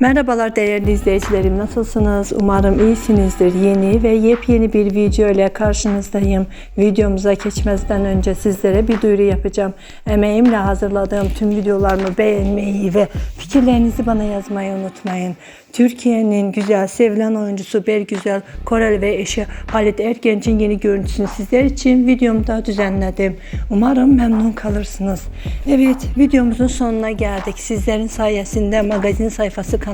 Merhabalar değerli izleyicilerim nasılsınız? Umarım iyisinizdir. Yeni ve yepyeni bir video ile karşınızdayım. Videomuza geçmezden önce sizlere bir duyuru yapacağım. Emeğimle hazırladığım tüm videolarımı beğenmeyi ve fikirlerinizi bana yazmayı unutmayın. Türkiye'nin güzel sevilen oyuncusu Bergüzel Korel ve eşi Halit Ergenç'in yeni görüntüsünü sizler için videomda düzenledim. Umarım memnun kalırsınız. Evet videomuzun sonuna geldik. Sizlerin sayesinde magazin sayfası kanalı